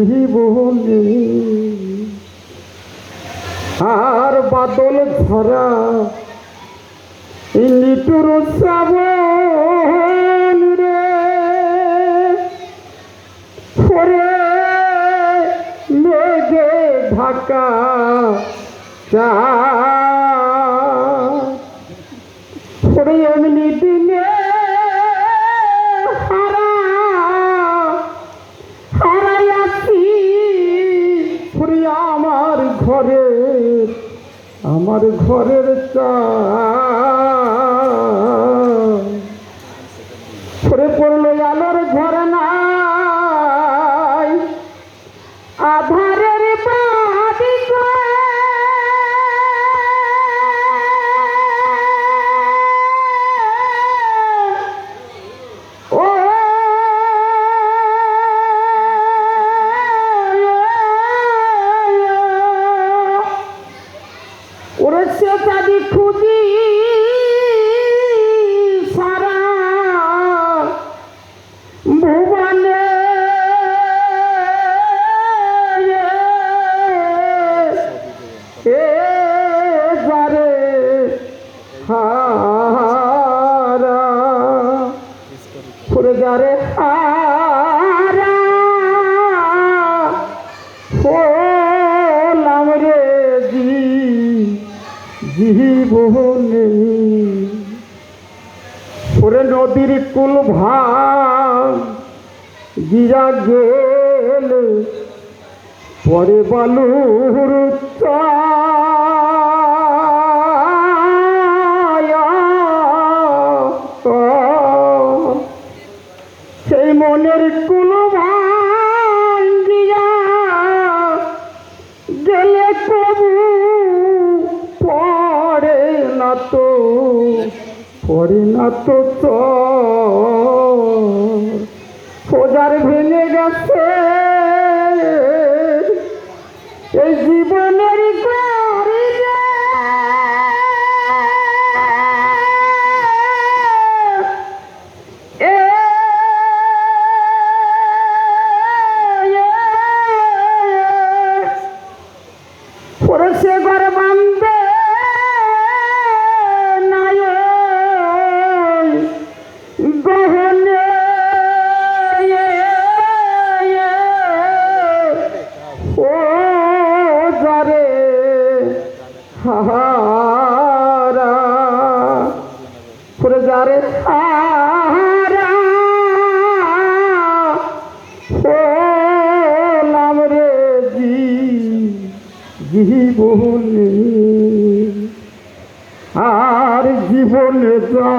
জীবনে আর বাদল ধরা এই নিটুর শ্রাবণ ঢাকা চা আমার ঘরে আমার ঘরের চা যারে হারা হলাম রে জি, জীবনে ওরে নদীর কুল ভাঙ গিরা গেলে পরে বালুর ছায়া। মনের কুল ভাঙ্গিয়া গেলে কবু পরে না তো পরে না তো সোজার ভেঙে গেছে হারা করে যারে হারা হলাম রে জি জীবনে আর জীবনে যা